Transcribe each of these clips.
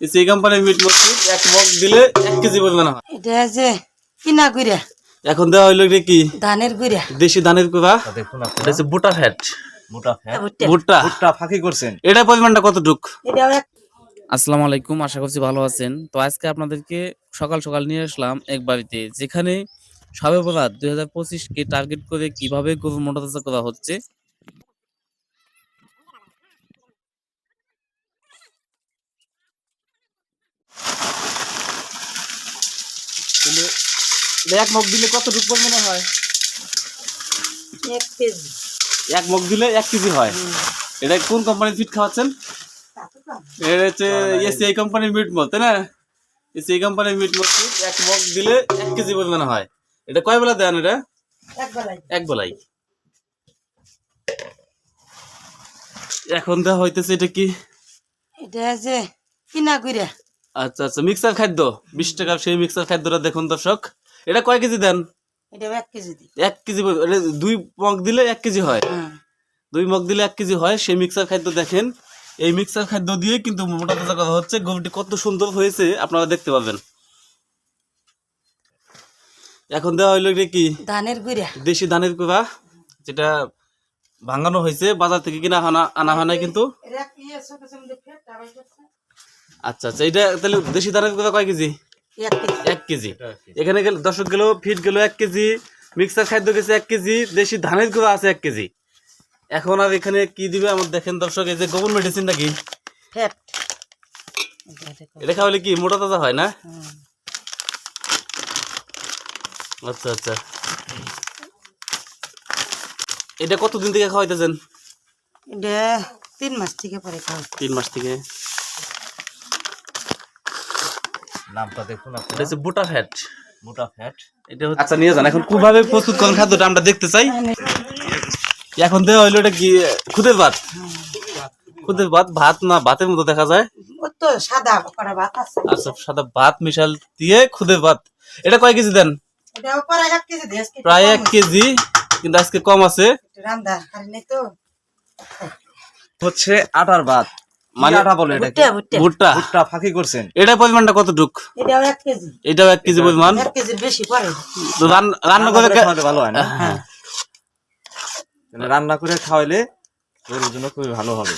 এই কোম্পানির মিট এক মগ দিলে এক কেজি পরিমাণ হয়। এটা যে কিনা গুড়া এখন দেওয়া হইল এটা কি? ধানের গুড়া দেশি ধানের দেখুন এটা হচ্ছে বুটা ফ্যাট মোটা ফ্যাট। ভুট্টা। ভুট্টা। ফাঁকি করছেন। এটা পরিমাণটা কতটুক? এক আসসালামু আলাইকুম আশা করছি ভালো আছেন। তো আজকে আপনাদেরকে সকাল সকাল নিয়ে আসলাম এক বাড়িতে যেখানে সবে বরাত দুই হাজার পঁচিশকে টার্গেট করে কীভাবে গরু মোটাতাজা করা হচ্ছে এক মগ দিলে কতটুক পরিমাণে হয়? এক কেজি। এক মগ দিলে এক কেজি হয়। এটা কোন কোম্পানির ফিট খাওয়াচ্ছেন? এটা হচ্ছে এসিআই কোম্পানির মিট মল তাই না? এসিআই কোম্পানির মিট মসজিদ এক মগ দিলে এক কেজি পরিমাণে হয়। এটা কয় বেলা দেন এটা? এক বেলায় এক বেলাই। এখন দেওয়া হইতেছে এটা কি? এটা যে কিনা গুড়া আচ্ছা আচ্ছা মিক্সার খাদ্য। বিশ টাকার সেই মিক্সার খাদ্যটা দেখুন দর্শক। এটা কয় কেজি দেন? এক কেজি দিই এক কেজি দুই মগ দিলে এক কেজি হয়। হ্যাঁ। দুই মগ দিলে এক কেজি হয়। সেই মিক্সার খাদ্য দেখেন। এই মিক্সার খাদ্য দিয়ে কিন্তু মোটা তাজা করা হচ্ছে। গরুটি কত সুন্দর হয়েছে আপনারা দেখতে পাবেন এখন দেওয়া হইল এটা কি? ধানের গুড়া। দেশি ধানের কুড়া যেটা ভাঙানো হয়েছে। বাজার থেকে কিনা আনা আনা হয় নাই কিন্তু। আচ্ছা আচ্ছা। এটা তাহলে দেশি ধানের কুড়া কয় কেজি? এক কেজি। এখানে গেলে দর্শক গেল ফিট গেল এক কেজি মিক্সার খাদ্য গেছে এক কেজি দেশি ধানের গুঁড়া আছে এক কেজি। এখন আর এখানে কি দিবে আমার দেখেন দর্শক এই যে গোবর মেডিসিন নাকি? এটা খাওয়ালে কি মোটা তাজা হয় না? আচ্ছা আচ্ছা। এটা কতদিন থেকে খাওয়াইতেছেন? এটা তিন মাস থেকে পরে খাওয়া তিন মাস থেকে। নামটা দেখুন এটা হচ্ছে বুটা ফ্যাট মোটা ফ্যাট এটা হচ্ছে- আচ্ছা নিয়ে যান। এখন কীভাবে প্রস্তুত করেন খাদ্যটা আমরা দেখতে চাই। এখন দেওয়া হইল এটা কি খুদের ভাত? খুদের ভাত ভাত না ভাতের মতো দেখা যায়। তো সাদা করা ভাত আছে। আচ্ছা সাদা ভাত মিশাল দিয়ে খুদের ভাত। এটা কয় কেজি দেন? প্রায় এক কেজি কিন্তু আজকে কম আছে। রান্দা আর নেই তো। হচ্ছে আটার ভাত। মানে বলে এটাকে? ভুট্টা ফাঁকি করছেন। এটা পরিমাণটা কতটুক এটাও এক কেজি। এটাও এক কেজি পরিমাণ? বেশি তো রান্না করে খা- ভালো হয় না? হ্যাঁ। রান্না করে খাওয়াইলে গরুর জন্য খুবই ভালো হবে।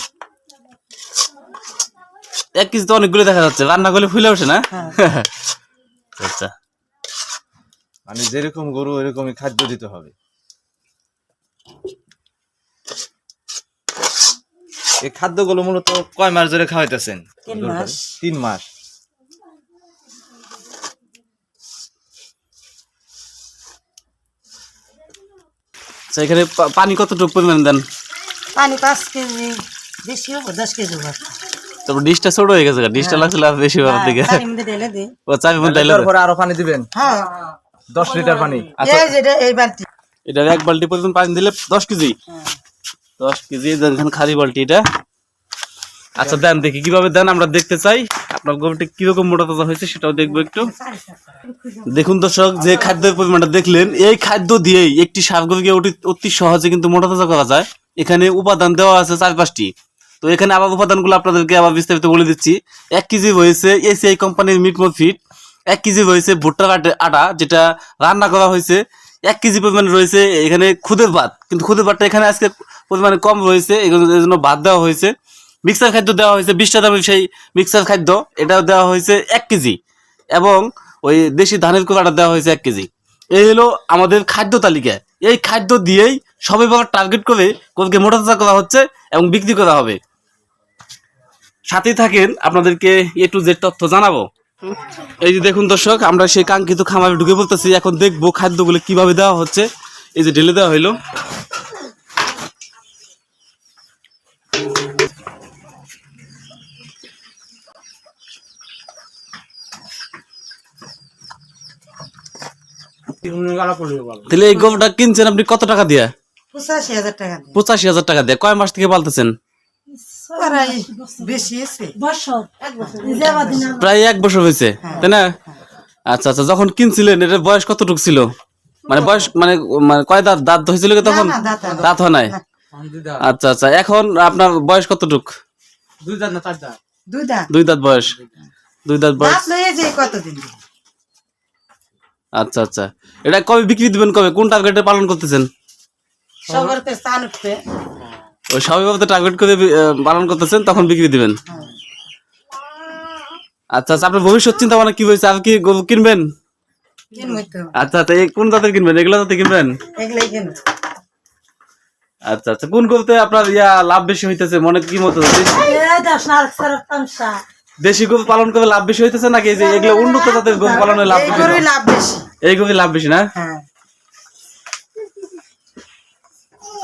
এক কেজি তো অনেকগুলো দেখা যাচ্ছে। রান্না করলে ফুলে ওঠে না? আচ্ছা। মানে যেরকম গরু এরকমই খাদ্য দিতে হবে। এই খাদ্যগুলো মূলত কয় মাস ধরে খাওয়াইতেছেন? তিন মাস। তিন আচ্ছা, এখানে পানি কতটুকু পরিমাণ দেন? পানি পাঁচ কেজি বেশি হব দশ কেজি হব। তারপর ডিশটা ছোট হয়ে গেছে ডিশটা লাগছিল আর বেশি হওয়ার দিকে। ও চাবি মধ্যে আরও পানি দিবেন? হ্যাঁ। দশ লিটার পানি। আচ্ছা। এই যে এই বালতি। এটা এক বালতি পরিমাণ পানি দিলে দশ কেজি। হ্যাঁ। দশ কেজি, দেন খালি আচ্ছা দেন দেখি, কীভাবে দেন আমরা দেখতে চাই। আপনার কীরকম মোটা তাজা হয়েছে সেটাও দেখব একটু। দেখুন দর্শক, যে খাদ্যের পরিমাণটা দেখলেন, এই খাদ্য দিয়েই একটি অতি সহজে কিন্তু মোটা তাজা করা যায়। এখানে উপাদান দেওয়া আছে চার পাঁচটি। তো এখানে আবার উপাদানগুলো আপনাদেরকে আবার বিস্তারিত বলে দিচ্ছি। এক কেজি হয়েছে এসিআই কোম্পানির মিট ফিট এক কেজি হয়েছে ভুট্টার আটা, যেটা রান্না করা হয়েছে। এক কেজি পরিমাণে রয়েছে এখানে খুদের ভাত। কিন্তু খুদের ভাতটা এখানে আজকে পরিমাণে কম রয়েছে, এই জন্য- ভাত দেওয়া হয়েছে। মিক্সার খাদ্য দেওয়া হয়েছে, বিশটা দামের সেই মিক্সার খাদ্য। এটাও দেওয়া হয়েছে এক কেজি। এবং ওই দেশি ধানের কোলাটা দেওয়া হয়েছে এক কেজি। এই হলো আমাদের খাদ্য তালিকা। এই খাদ্য দিয়েই সবাই বাবার টার্গেট করে কোনকে মোটা তাজা করা হচ্ছে এবং বিক্রি করা হবে। সাথেই থাকেন, আপনাদেরকে এ টু জেড তথ্য জানাব। এই যে দেখুন দর্শক আমরা সেই কাঙ্ক্ষিত খামারে ঢুকে বলতেছি এখন দেখব খাদ্যগুলো কীভাবে দেওয়া হচ্ছে। এই যে ঢেলে দেওয়া হইল। তাহলে এই গরুটা কিনছেন আপনি কত টাকা দিয়ে? পঁচাশি হাজার টাকা পঁচাশি হাজার টাকা দিয়ে। কয় মাস থেকে পালতেছেন? প্রায় বেশি আছে প্রায় এক বছর হয়েছে তাই না? আচ্ছা আচ্ছা যখন কিনছিলেন এটার বয়স কতটুকু ছিল? মানে বয়স মানে মানে কয় দাঁত? দাঁত হয়েছিল কি তখন? দাঁত হয় না। দাঁত হয় নাই? আচ্ছা আচ্ছা এখন আপনার বয়স কতটুক? দুই দাঁত দুই দাঁত। বয়স। দুই দাঁত বয়স। দাঁত লইয়ে কতদিন? আচ্ছা আচ্ছা। এটা কবে বিক্রি দিবেন কবে? কোন টার্গেটে পালন করতেছেন? সবার তো উঠবে। ওই সবাই টার্গেট করে পালন করতেছেন তখন বিক্রি দিবেন? আচ্ছা আচ্ছা আপনার ভবিষ্যৎ চিন্তা ভাবনা কি হয়েছে? আর কি গরু কিনবেন? আচ্ছা আচ্ছা কোন জাতের কিনবেন? এগুলো জাতের কিনবেন? আচ্ছা আচ্ছা কোন গরুতে আপনার ইয়া লাভ বেশি হইতেছে? মনে কি মতো দশ গরু পালন করে লাভ বেশি হইতেছে নাকি? যে এগুলো উন্নত জাতের গরু পালনে লাভ বেশি? লাভ বেশি। এই গরু লাভ বেশি না হ্যাঁ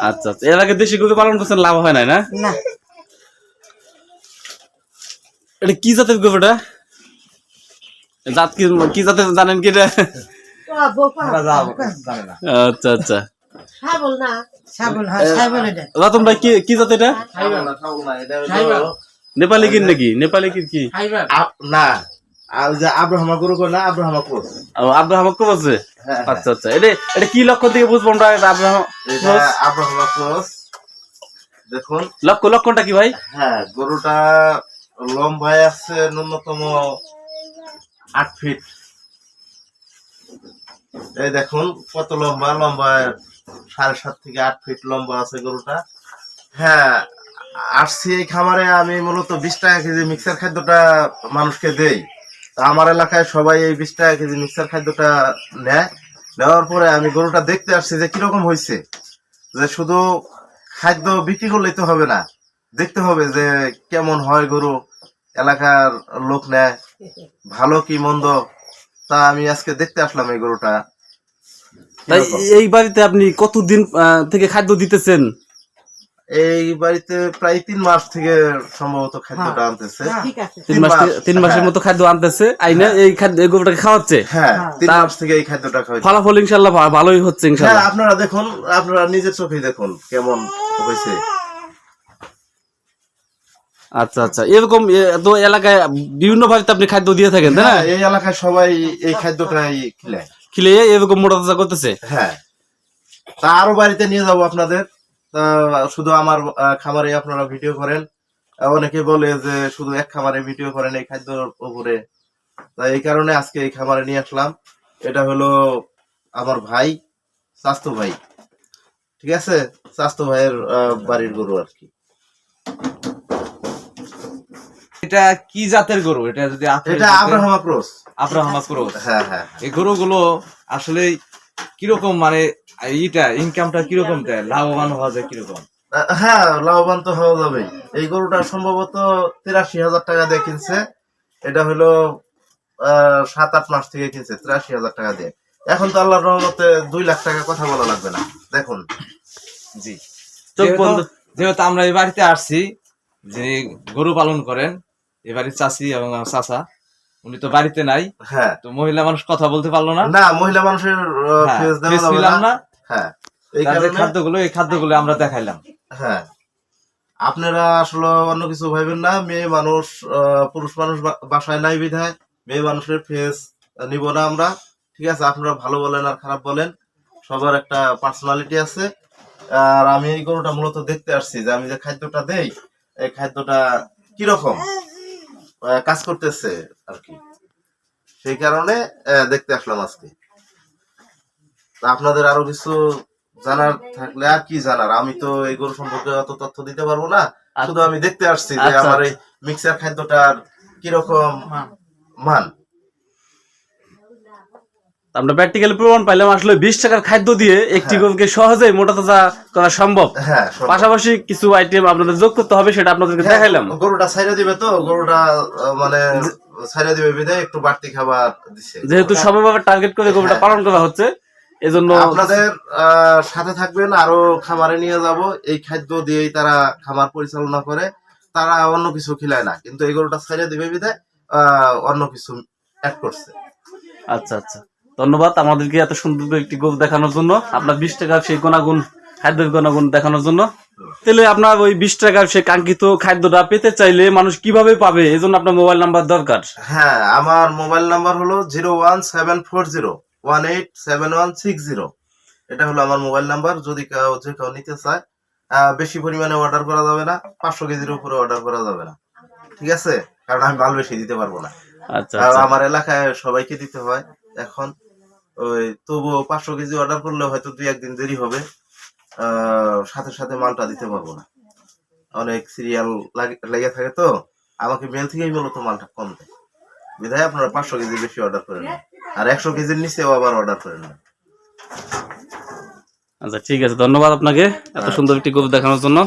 আচ্ছা আচ্ছা। এর আগে দেশি গরু পালন করছেন লাভ হয় নাই না? না। এটা কি জাতের গরু এটা? জাত কি কি জাতের জানেন কি এটা? আমরা যাব, জানে না। আচ্ছা আচ্ছা। হয় রতন ভাই কি কি জাত এটা? নেপালি কিন নাকি? নেপালি কিন কি? না। আর যে আব্রাহামা গরু করে না আব্রাহামা আব্রাহাম আছে? হ্যাঁ, আচ্ছা আচ্ছা। এটা এটা কি লক্ষ্য থেকে বুঝব আমরা? এটা আব্রাহাম এটা আব্রাহামা ক্রস দেখুন। লক্ষ্য লক্ষণটা কি ভাই? হ্যাঁ গরুটা লম্বায় আছে ন্যূনতম আট ফিট এই দেখুন কত লম্বা? লম্বা সাড়ে সাত থেকে আট ফিট লম্বা আছে গরুটা। হ্যাঁ আসছি এই খামারে আমি মূলত বিশ টাকা কেজি মিক্সার খাদ্যটা মানুষকে দেই। তা আমার এলাকায় সবাই এই বিশ টাকা কেজি মিক্সার খাদ্যটা নেয়। নেওয়ার পরে আমি গরুটা দেখতে আসছি যে কীরকম হয়েছে যে শুধু খাদ্য বিক্রি করলেই তো হবে না। দেখতে হবে যে কেমন হয় গরু এলাকার লোক নেয় ভালো কি মন্দ। তা আমি আজকে দেখতে আসলাম এই গরুটা। এই বাড়িতে আপনি কতদিন থেকে খাদ্য দিতেছেন? এই বাড়িতে প্রায় তিন মাস থেকে সম্ভবত খাদ্যটা আনতেছে। তিন মাস তিন মাসের মতো খাদ্য আনতেছে আইনে এই খাদ্য এই গরুটাকে খাওয়াচ্ছে। হ্যাঁ তিন মাস থেকে এই খাদ্যটা খাওয়াই ফলাফল ইনশাল্লাহ ভালোই হচ্ছে হ্যাঁ ইনশাল্লাহ আপনারা দেখুন আপনারা নিজের চোখেই দেখুন কেমন হয়েছে। আচ্ছা আচ্ছা। এরকম তো এলাকায় বিভিন্ন বাড়িতে আপনি খাদ্য দিয়ে থাকেন তাই না? হ্যাঁ এই এলাকায় সবাই এই খাদ্যটাই খিলায়। খিলে এরকম মোটা করতেছে? হ্যাঁ। তা আরও বাড়িতে নিয়ে যাব আপনাদের। শুধু আমার খামারে আপনারা ভিডিও করেন। অনেকে বলে যে শুধু এক খামারে ভিডিও করেন এই খাদ্যর উপরে। তাই এই কারণে আজকে এই খামারে নিয়ে আসলাম। এটা হলো আমার ভাই স্বাস্থ্য ভাই। ঠিক আছে? স্বাস্থ্য ভাইয়ের বাড়ির গরু আর কি। এটা কি জাতের গরু? এটা যদি এটা আব্রাহামা ক্রস আব্রাহামা ক্রস হ্যাঁ হ্যাঁ। এই গরুগুলো আসলে কীরকম মানে এইটা ইনকামটা কীরকম দেয়? লাভবান হওয়া যায় কীরকম? হ্যাঁ লাভবান তো হওয়া যাবে এই গরুটা সম্ভবত তিরাশি হাজার টাকা দিয়ে কিনছে। এটা হলো সাত আট মাস থেকে কিনছে তিরাশি হাজার টাকা দিয়ে। এখন তো আল্লাহর রহমতে দুই লাখ টাকা কথা বলা লাগবে না। দেখুন। জি। যেহেতু- আমরা এই বাড়িতে আসছি যে গরু পালন করেন এ বাড়ির চাষি এবং চাচা উনি তো বাড়িতে নাই হ্যাঁ। তো মহিলা মানুষ কথা বলতে পারল না। না মহিলা মানুষের হ্যাঁ, ফেস যাবে না। হ্যাঁ এই কারণে খাদ্যগুলো এই খাদ্যগুলো আমরা দেখাইলাম। হ্যাঁ। আপনারা আসলে অন্য কিছু ভাবেন না মেয়ে মানুষ পুরুষ মানুষ বাসায় নাই বিধায় মেয়ে মানুষের ফেস নিব না আমরা। ঠিক আছে আপনারা ভালো বলেন আর খারাপ বলেন। সবার একটা পার্সোনালিটি আছে। আর আমি এই গরুটা মূলত দেখতে আসছি যে আমি যে খাদ্যটা দেই এই খাদ্যটা কীরকম? কাজ করতেছে আর কি সেই কারণে দেখতে আসলাম আজকে। তা আপনাদের আরও কিছু জানার থাকলে আর কি জানার? আমি তো এগুলো গরু সম্পর্কে অত তথ্য দিতে পারব না। শুধু আমি দেখতে আসছি যে আচ্ছা, আমার এই মিক্সার খাদ্যটার কীরকম মান। আমরা প্র্যাকটিক্যালি প্রমাণ পাইলাম আসলে বিশ টাকার খাদ্য দিয়ে একটি হ্যাঁ। গরুকে সহজেই মোটা তাজা করা সম্ভব। হ্যাঁ পাশাপাশি কিছু আইটেম আপনাদের যোগ করতে হবে সেটা আপনাদেরকে হ্যাঁ, দেখাইলাম। গরুটা ছাইরা দিবে তো গরুটা মানে ছাইরা দিবে বিধায় একটু বাড়তি খাবার দিছে। যেহেতু সবাইভাবে টার্গেট করে গরুটা। পালন করা হচ্ছে এজন্য আপনাদের সাথে থাকবেন আরও খামারে নিয়ে যাব। এই খাদ্য দিয়েই তারা খামার পরিচালনা করে তারা অন্য কিছু খিলায় না। কিন্তু এই গরুটা ছাইরা দিবে বিধায় অন্য কিছু অ্যাড করছে। আচ্ছা আচ্ছা। ধন্যবাদ আমাদেরকে এত সুন্দর একটি গরু দেখানোর জন্য আপনার বিশ টাকার সেই গুণাগুণ খাদ্যের গুণাগুণ দেখানোর জন্য। তাহলে আপনার ওই বিশ টাকার সেই কাঙ্ক্ষিত খাদ্যটা পেতে চাইলে মানুষ কীভাবে পাবে? এই জন্য আপনার মোবাইল নাম্বার দরকার। হ্যাঁ আমার মোবাইল নাম্বার হলো zero one seven four zero one eight seven one six zero. এটা হলো আমার মোবাইল নাম্বার যদি কেউ যে কেউ নিতে চায় বেশি পরিমাণে অর্ডার করা যাবে না পাঁচশো কেজির উপরে অর্ডার করা যাবে না। ঠিক আছে? কারণ আমি মাল বেশি দিতে পারব না। আচ্ছা আচ্ছা। আমার এলাকায় সবাইকে দিতে হয় এখন ওই তবুও পাঁচশো কেজি অর্ডার করলে হয়তো দুই একদিন দেরি হবে। সাথে সাথে মালটা দিতে পারব না। অনেক সিরিয়াল লেগে থাকে তো। আমাকে মেল থেকেই মূলত মালটা কম দেয়। বিধায় আপনারা পাঁচশো কেজি বেশি অর্ডার করেন। না। আর একশো কেজির নিচেও আবার অর্ডার করেন না। আচ্ছা ঠিক আছে। ধন্যবাদ আপনাকে এত সুন্দর একটি গরু দেখানোর জন্য।